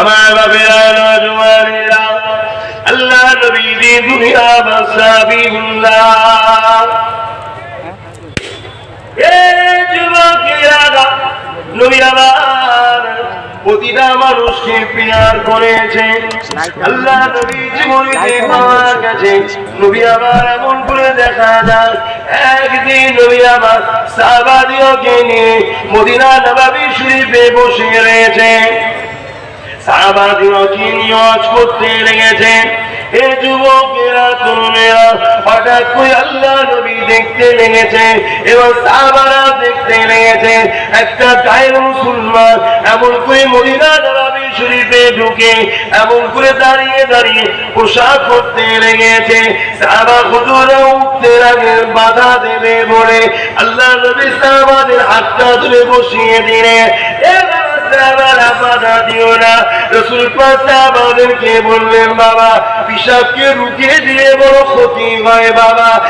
আমার নজওয়ানেরা আল্লাহ নবী দুনিয়া আমার, প্রতিটা মানুষকে প্রিয়ার করেছে। আল্লাহ নবী পাওয়া গেছে নবী আমার এমন করে দেখা যায়, একদিন নবী আমার সাহাবাদিওকে নিয়ে মদিনা নবাবী শরীফে বসে রয়েছে। লেগেছে। এবং সাহাবারা শরীফে ঢুকে, এমন করে দাঁড়িয়ে দাঁড়িয়ে পোশাক করতে লেগেছে। সাহাবা হুজুরা উঠতে লাগে, বাধা দেবে বলে আল্লাহ নবী সাহাবাদের হাতটা ধরে বসিয়ে দিলে। দিয়ে ক্ষতি হয় বাবা।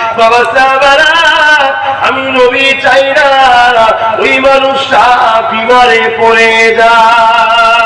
আমি নবী চাই না। ওই মানুষটা বিমারে পড়ে যায়।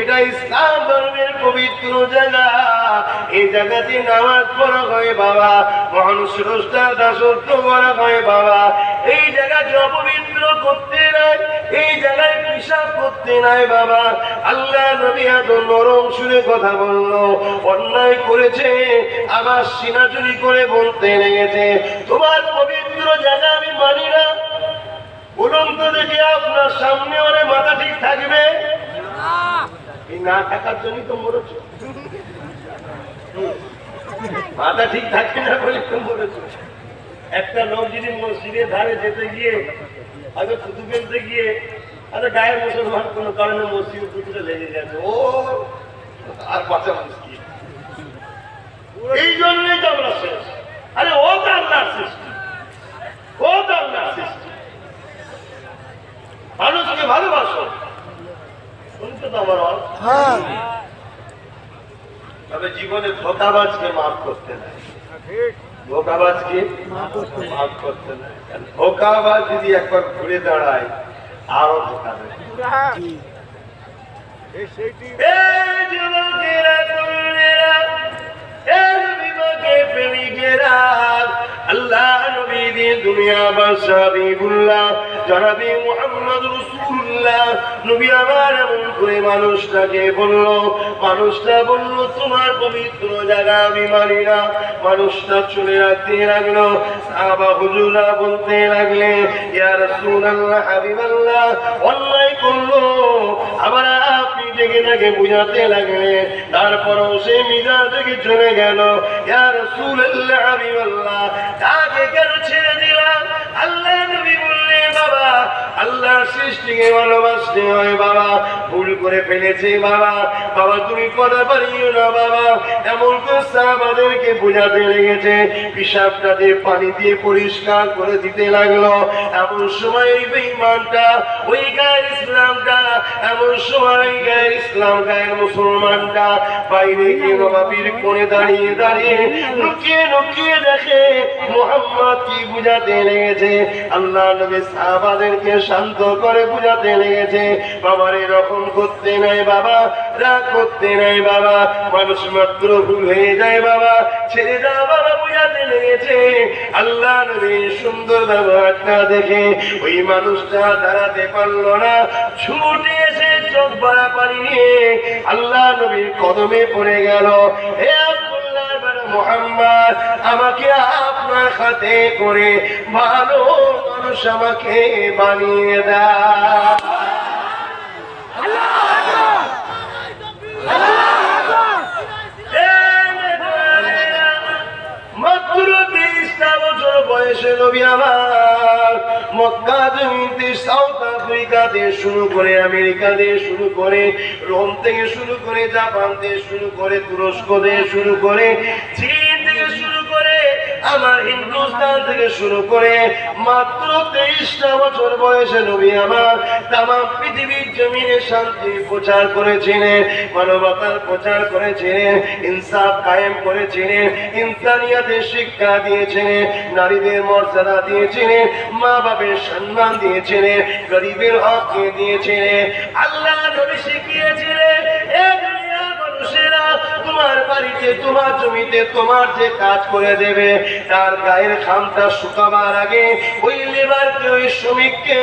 এটা ইসলাম ধর্মের পবিত্র জায়গা। এই জায়গাতে নামাজ পড়া হয় বাবা, মহান স্রষ্টা দাসত্ব করা হয় বাবা। এই জায়গাকে অপবিত্র করতে নাই, এই জায়গায় পিসাব করতে নাই বাবা। আল্লাহ নবী এত নরম শুনে কথা বলল, অন্যায় করেছে, আবার সিনাচুরি করে বলতে লেগেছে। তোমার পবিত্র জায়গা আমি মানি না। বলুন তো দেখি আপনার সামনে ওরে মাথা ঠিক থাকবে? না থাকার জন্যই তো মরেছ। মাথা ঠিক না বলে তো মরেছ। একটা লোক যদি মসজিদের ধারে যেতে গিয়ে, হয়তো থুতু ফেলতে গিয়ে, হয়তো মুসলমান কোনো কারণে থুতুটা লেগে গেছে। ও, আর এই জন্যই তো আমরা শেষ। আরে, ও তো আল্লাহর সৃষ্টি। ও তো আল্লাহর সৃষ্টি। মানুষকে ভালোবাসো। শুনছো তো আমার তবে জীবনে ধোকাবাজকে মাফ করতে নাই। ধোকাবাজকে মাফ করতে নাই। ধোকাবাজ যদি একবার ঘুরে দাঁড়ায় আরও ধোকা আল্লাহ নবী দিয়ে দুনিয়া বাদশাহ হাবিবুল্লাহ, জনাবে মুহাম্মদ রাসূলুল্লাহ, নবী আমার এমন করে মানুষটাকে বলল মানুষটা বলল তোমার পবিত্র জায়গা আমি না। মানুষটা চলে রাখতে লাগল সাহাবা হুজুরা বলতে লাগলে রাসূলুল্লাহ হাবিবাল্লাহ। অন্যায় করল। আবার আপনি ডেকে ডেকে বুঝাতে লাগলেন তারপরও সে মিজা থেকে চলে গেল ইয়া রাসূলুল্লাহ ছেড়ে দিলাম? আল্লাহ নবী বাবা আল্লাহর সৃষ্টিকে ভালোবাসতে হয় বাবা। ভুল করে ফেলেছে বাবা। বাবা, তুমি কথা পারিও না বাবা। এমন করে সাহাবাদেরকে বোঝাতে লেগেছে। পিসাবটা দিয়ে পানি দিয়ে পরিষ্কার করে দিতে লাগল। এমন সময় এই বেঈমানটা, ওই গায়ের ইসলামটা, এমন সময় গায়ের ইসলাম, গায়ের মুসলমানটা বাইরে গিয়ে নবাবির কোণে দাঁড়িয়ে দাঁড়িয়ে লুকিয়ে লুকিয়ে দেখে মোহাম্মদ কি বুঝাতে লেগেছে। আল্লাহ নবী সাহাবাদেরকে শান্ত করে বুঝাতে লেগেছে। বাবার এরকম করতে নাই বাবা, রাগ করতে নাই বাবা, মানুষ মাত্র ভুল হয়ে যায় বাবা, ছেড়ে দাও বাবা বুঝাতে লেগেছে। আল্লাহ নবী সুন্দর ব্যবহারটা দেখে ওই মানুষটা দাঁড়াতে পারল না, ছুটে এসে চোখ বাড়া পানি নিয়ে আল্লাহ নবীর কদমে পড়ে গেল। হে মুহাম্মদ, আমাকে আপনার হাতে করে ভালো মানুষ আমাকে বানিয়ে দেয় বয়সে নবী আমার মক্কা জমিতে সাউথ আফ্রিকা থেকে শুরু করে আমেরিকা থেকে শুরু করে রোম থেকে শুরু করে জাপান থেকে শুরু করে তুরস্ক থেকে শুরু করে চীন থেকে শুরু করে আমার হিন্দুস্তান থেকে শুরু করে মাত্র তেইশটা বছর বয়সে নবী আমার তামাম পৃথিবীর জমিনে শান্তি প্রচার করেছিলেন, মানবতার প্রচার করেছিলেন, ইনসাফ কায়েম করেছিলেন, ইনসানিয়াতের শিক্ষা দিয়েছিলেন, নারীদের মর্যাদা দিয়েছিলেন মা বাপের সম্মান দিয়েছিলেন, গরিবের হককে দিয়েছিলেন। আল্লাহ শিখিয়েছিলেন তোমার বাড়িতে, তোমার জমিতে, তোমার যে কাজ করে দেবে, তার গায়ের খামটা শুকাবার আগে ওই লেবারকে ওই শ্রমিককে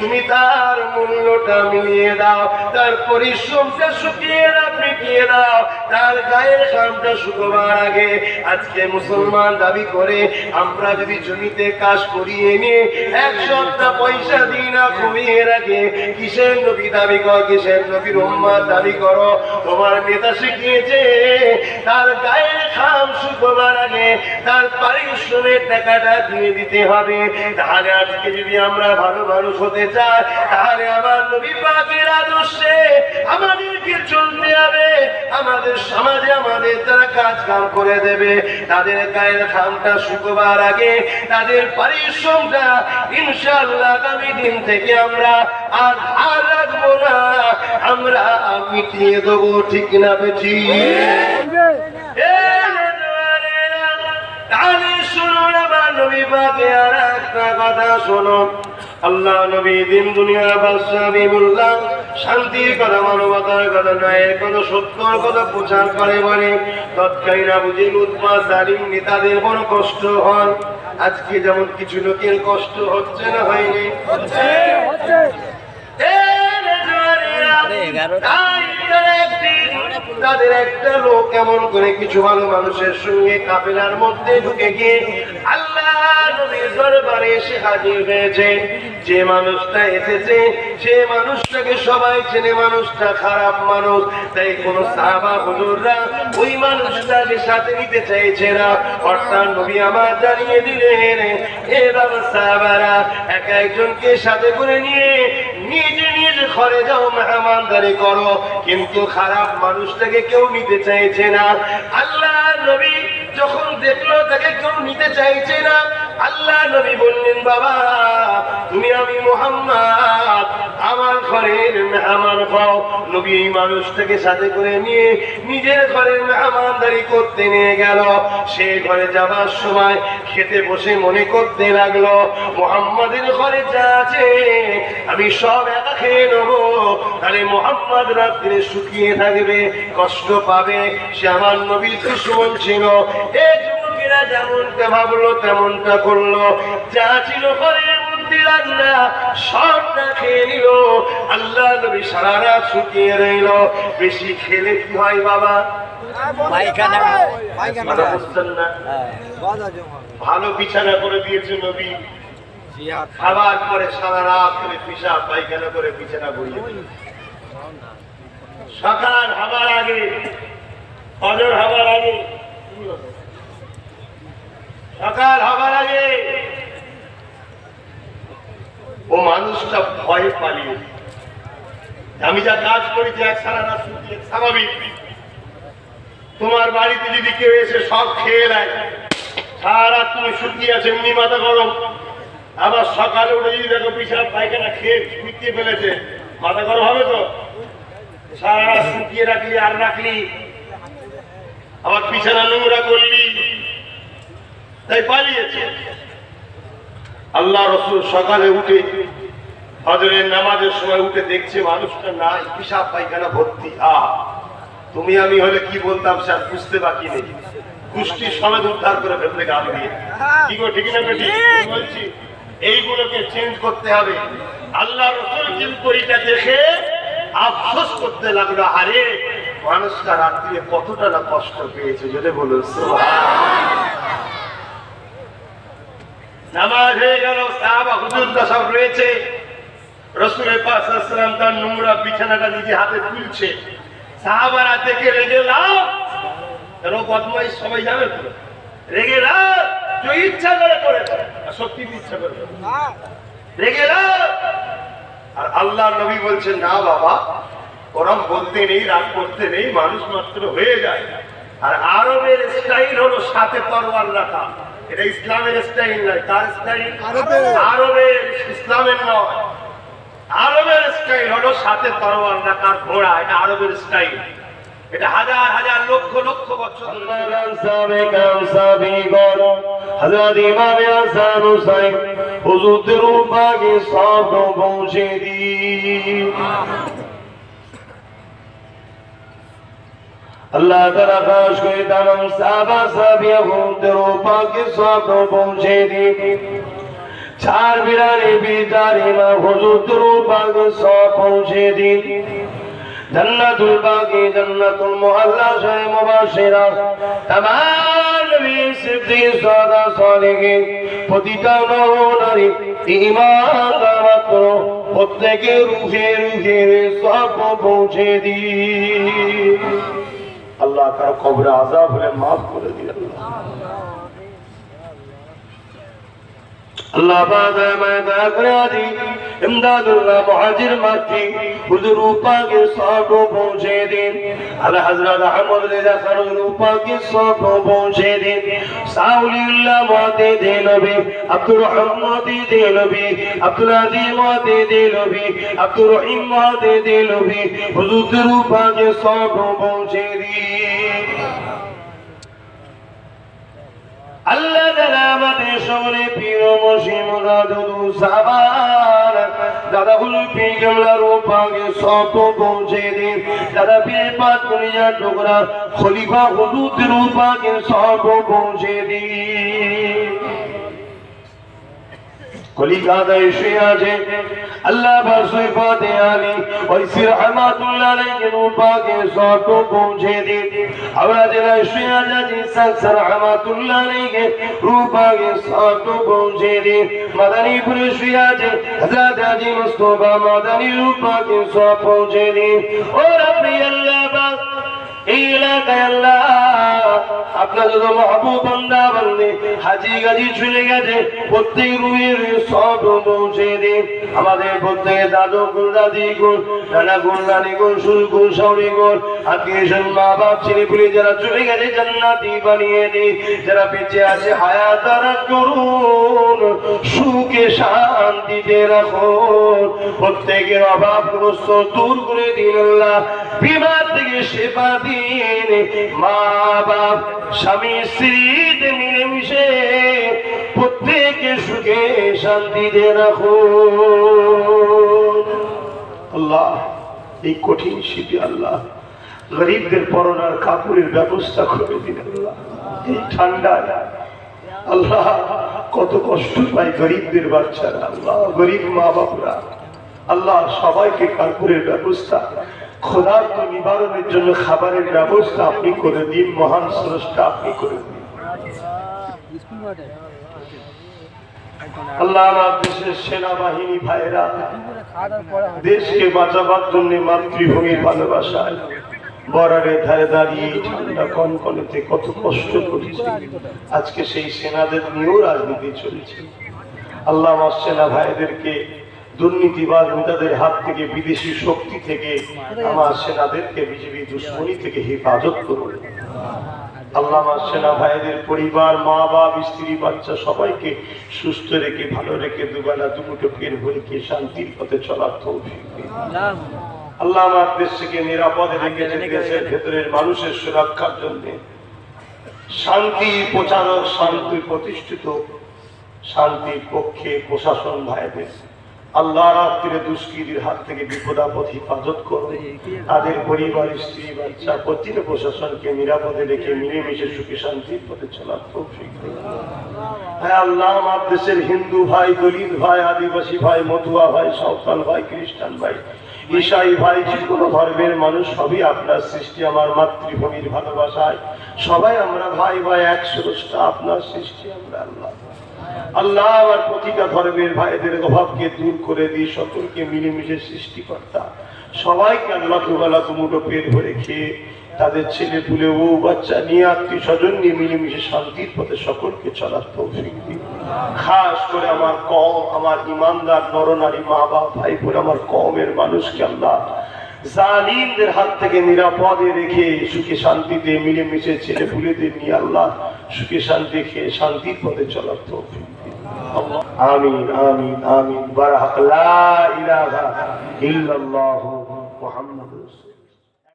তুমি তার মূল্যটা মিলিয়ে দাও, তার পরিশ্রমটা শুকিয়ে দাও মিটিয়ে দাও, তার গায়ের খামটা শুকোবার আগে আজকে মুসলমান দাবি করে, আমরা যদি জমিতে কাজ করিয়ে নিয়ে এক সপ্তাহ পয়সা দিই না কমিয়ে রাখে। কিসের নবী দাবি কর, কিসের নবীর উম্মার দাবি করো? তোমার নেতা শিখিয়েছে তার গায়ের খাম শুকোবার আগে তার পারিশ্রমের টাকাটা দিয়ে দিতে হবে। তাহলে আজকে যদি আমরা ভালো মানুষ হতে চাই, তাহলে আমার নবী পাকের আদর্শে আমাদেরকে চলতে হবে। আমাদের সমাজে আমাদের যারা কাজ কাম করে দেবে, তাদের গায়ের খামটা শুকোবার আগে তাদের পারিশ্রমটা ইনশাআল্লাহ আগামী দিন থেকে আমরা আর আর রাখব না। আমরা মিটিয়ে দেবো ঠিক না শোনো আল্লাহ নবী দিন দুনিয়া বাদশাহ বিমুল্লাহ শান্তির কথা মানবতার কথা ন্যায়ের কথা সত্যর কথা প্রচার করে বলে। তৎকালীরা বুঝে উৎপাদ নেতাদের বড় কষ্ট হয় আজকে যেমন কিছু লোকের কষ্ট হচ্ছে না হয়নি নেতারা, তাই তারা একদিন তাদের একটা লোক কেমন করে কিছু ভালো মানুষের সঙ্গে কাফেলার মধ্যে ঢুকে গিয়ে আল্লাহ নবীর দরবারে এসে হাজির হয়েছে। যে মানুষটা এসেছে সে মানুষটাকে সবাই চেনে মানুষটা খারাপ মানুষ। তাই কোন সাহাবা হুজুররা ওই মানুষটাকে সাথে নিতে চাইছে না। অর্থাৎ নবী আমার জানিয়ে দিলেন করো। কিন্তু খারাপ মানুষটাকে কেউ নিতে চাইছে না। আল্লাহ নবী যখন দেখল, তাকে কেউ নিতে চাইছে না। আল্লাহ নবী বললেন, বাবা, তুমি আমি মোহাম্মদ। আমার ঘরের মেহমান হও। নবী এই মানুষটাকে সাথে করে নিয়ে নিজের ঘরের মেহমানদারি করতে নিয়ে গেল। সে ঘরে যাবার সময় খেতে বসে মনে করতে লাগল, মোহাম্মদের ঘরে যা আছে আমি সব একা খেয়ে নেব। তাহলে মোহাম্মদ রাত্রে শুকিয়ে থাকবে, কষ্ট পাবে। সে আমার নবীর দুশ্মন ছিল এই যুবকেরা যেমনটা ভাবলো, তেমনটা করল। যা ছিল ঘরের মধ্যে রান্না সবটা খেয়ে নিল। আল্লাহ নবী সারা রাত শুকিয়ে রইল। বেশি খেলে কি হয় বাবা? ভালো বিছানা করে দিয়েছে নবী। খাবার পরে সারা রাত করে পিসাব পায়খানা করে বিছানা গড়িয়ে সকাল হবার আগে ফজর হবার আগে সকাল হবার আগে ও মানুষটা ভয়ে পালিয়ে আমি যা কাজ করেছি এক সারা রাত শুকিয়ে স্বাভাবিক। তোমার বাড়িতে যদি কেউ এসে সব খেয়ে নেয়, সারা তুমি শুকিয়ে আছে, এমনি মাথা গরম। আবার সকালে উঠে যদি দেখো পিছাব পায়খানা খেয়ে শুকিয়ে ফেলেছে, মাথা গরম হবে তো? সারা শুকিয়ে রাখলি আর রাখলি। আবার বিছানা নোংরা করলি। তাই পালিয়েছে। আল্লাহ রসুল সকালে উঠে হজরের নামাজের সময় উঠে দেখছে মানুষটা নাই পিসাব পায়খানা ভর্তি। আহ তুমি আমি হলে কি বলতাম স্যার বুঝতে বাকি নেই। সমেত উদ্ধার করে ফেলতে গান দিয়ে। কি ঠিক না বেটি? বলছি এইগুলোকে চেঞ্জ করতে হবে। আল্লাহ রসুল কিন্তু এইটা দেখে আফসোস করতে লাগল আরে মানুষটা রাত্রিরে কতটা না কষ্ট পেয়েছে যদি বলুন নামাজ হয়ে গেল, সাহাবা হুজুররা সব রয়েছে। রসুলের পাশ তার নোংরা বিছানাটা নিজে হাতে তুলছে। সাহাবারা দেখে রেগে লাভ কেন বদমাইশ সবাই জানে তো? রেগে লাভ যে ইচ্ছা করে করে সত্যি ইচ্ছা করে। রেগে লাভ আর আল্লাহ নবী বলছেন, না বাবা, ওরম বলতে নেই, রাগ করতে নেই, মানুষ মাত্র হয়ে যায়। আর আরবের স্টাইল হলো সাথে তরোয়াল রাখা। এটা ইসলামের স্টাইল নয় কার স্টাইল আরবের। ইসলামের নয়। আরবের স্টাইল হলো সাথে তরোয়াল রাখার ঘোড়া এটা আরবের স্টাইল। এটা হাজার হাজার লক্ষ লক্ষ বছর হজরত ইমাম হাসান হুসাইন হুজুরদের পাকে সব পৌঁছে দি আল্লাহ তারা খাস করে তামাম সাহাবা সাহাবিয়া হুজুরদের পাকে সব পৌঁছে দি চার বিরানি বিচার ইমাম হুজুরদের পাকে সব পৌঁছে দি জান্নাতুল বাকি জান্নাতুল মুআল্লা শাহ মুবাশশিরা। তামাম নবী সিদ্দিক সাদা সালেহিন প্রতিটা নরনারী ঈমান মাত্র প্রত্যেকে রুহে রুহে সব পৌঁছে দি আল্লাহ কারও কবরে আজাব হলে মাফ করে দিয়ে আল্লাহ আল্লাহ করে আদি ইমদাদুল্লাহ মহাজির মাটি হুজুর উপাকে সব পৌঁছে দিন। আল্লাহ হযরত আহমদ রেজা খান উপাকে সব পৌঁছে দিন। সাউলিল্লাহ মতে দেলবি আব্দুর রহমতে দেলবি আব্দুল আজিম মতে দেলবি আব্দুর রহিম মতে দেলবি হুজুর উপাকে সব পৌঁছে দিন। আল্লাহ দাদা আমাদের সকলে পীর ও মসিম দাদু সাবান দাদা হুল পেগমলার পাগে সত পৌঁছে দিন দাদা পীর পাত কলিজা টুকরা খলিফা হুজুর পাগে সত পৌঁছে দিন। কলিকাতা এসে আছে। আল্লাহ বাসুই পাতে আলী ওই সির রহমাতুল্লাহ আলাইহি রূপাকে সত পৌঁছে দিন। হাওড়া জেলা এসে আছে সর রহমাতুল্লাহ আলাইহি রূপাকে সত পৌঁছে দিন। মাদারীপুর এসে আছে হযরত আজি মুস্তাফা মাদানী রূপাকে সত পৌঁছে দিন। ও রব্বি আল্লাহ আপনার যত মহবুব বান্দা বান্দি হাজি গাজি চলে গেছে। প্রত্যেক রুমের সব পৌঁছে দিন আমাদের প্রত্যেক দাদু গুণ দাদি গুণ, নানা গুণ নানি গুণ, সুর গুণ, সৌরি গুণ, আত্মীয় স্বজন মা বাপ ছেলে পুলে যারা চলে গেছে, জান্নাতি বানিয়ে দিন যারা বেঁচে আছে, হায়াত তারা করুন। সুখে শান্তিতে রাখুন। প্রত্যেকের অভাবগ্রস্ত দূর করে দিন আল্লাহ। বিমার থেকে সেবা দিন। মা বাপ স্বামী মিলেমিশে প্রত্যেকে সুখে শান্তিতে রাখুন। আল্লাহ, এই কঠিন শীতে আল্লাহ গরিবদের পরনার কাপড়ের ব্যবস্থা করে দিন আল্লাহ। এই ঠান্ডায় আল্লাহ কত কষ্ট পায় গরিবদের বাচ্চারা, আল্লাহ, গরিব মা বাপরা আল্লাহ, সবাইকে কাপড়ের ব্যবস্থা ক্ষুধার্ত নিবারণের জন্য খাবারের ব্যবস্থা আপনি করে দিন, মহান স্রষ্টা আপনি করে দিন। আজকে সেই সেনাদের নিয়েও রাজনীতি চলছে। আল্লাহ সেনা ভাইদেরকে দুর্নীতিবাদ নেতাদের হাত থেকে, বিদেশি শক্তি থেকে, আমার সেনাদেরকে, বিজেপি দুশ্মনী থেকে হেফাজত করুন। আল্লাহ সেনা ভাইদের পরিবার মা বাপ স্ত্রী বাচ্চা সবাইকে সুস্থ রেখে ভালো রেখে দুবেলা দুমুটো পেট ভরিকে শান্তির পথে চলার তৌফিক আল্লাহ আমার দেশকে নিরাপদে দেশের ভেতরের মানুষের সুরক্ষার জন্য শান্তি প্রচারক শান্তি প্রতিষ্ঠিত শান্তির পক্ষে প্রশাসন ভাইদের আল্লাহ রাত্রিরে দুষ্কৃতির হাত থেকে বিপদাপদ হেফাজত করবে। তাদের পরিবার, স্ত্রী, বাচ্চা প্রতিটা প্রশাসনকে নিরাপদে রেখে মিলেমিশে সুখী শান্তির পথে চলার তৌফিক হ্যাঁ আল্লাহ, আমার দেশের হিন্দু ভাই, দলিত ভাই, আদিবাসী ভাই, মতুয়া ভাই, সাঁওতাল ভাই, খ্রিস্টান ভাই ঈশাই ভাই, যে কোনো ধর্মের মানুষ সবই আপনার সৃষ্টি, আমার মাতৃভূমির ভালোবাসায়। সবাই আমরা ভাই ভাই এক স্রষ্টা আপনার সৃষ্টি, আমরা আল্লাহ। আল্লাহ আমার প্রতিটা ধর্মের ভাইদের অভাবকে দূর করে দিয়ে সকলকে মিলেমিশে সৃষ্টিকর্তা। সবাইকে আল্লাহ দুবেলা দুমুটো পেট ভরে খেয়ে তাদের ছেলে পুলে ও বাচ্চা নিয়ে আত্মীয় স্বজন নিয়ে মিলেমিশে শান্তির পথে সকলকে চলার তৌফিক দিন। খাস করে আমার কম, আমার ইমানদার নরনারী মা বাপ ভাই বোন আমার কমের মানুষকে আল্লাহ জালিমদের হাত থেকে নিরাপদে রেখে সুখে শান্তিতে মিলেমিশে ছেলে পুলেদের নিয়ে আল্লাহ সুখে শান্তি খেয়ে শান্তির পথে চলার তো আমিন আমিন আমিন। বারাহ লা ইলাহা ইল্লাল্লাহু রাসূলুল্লাহ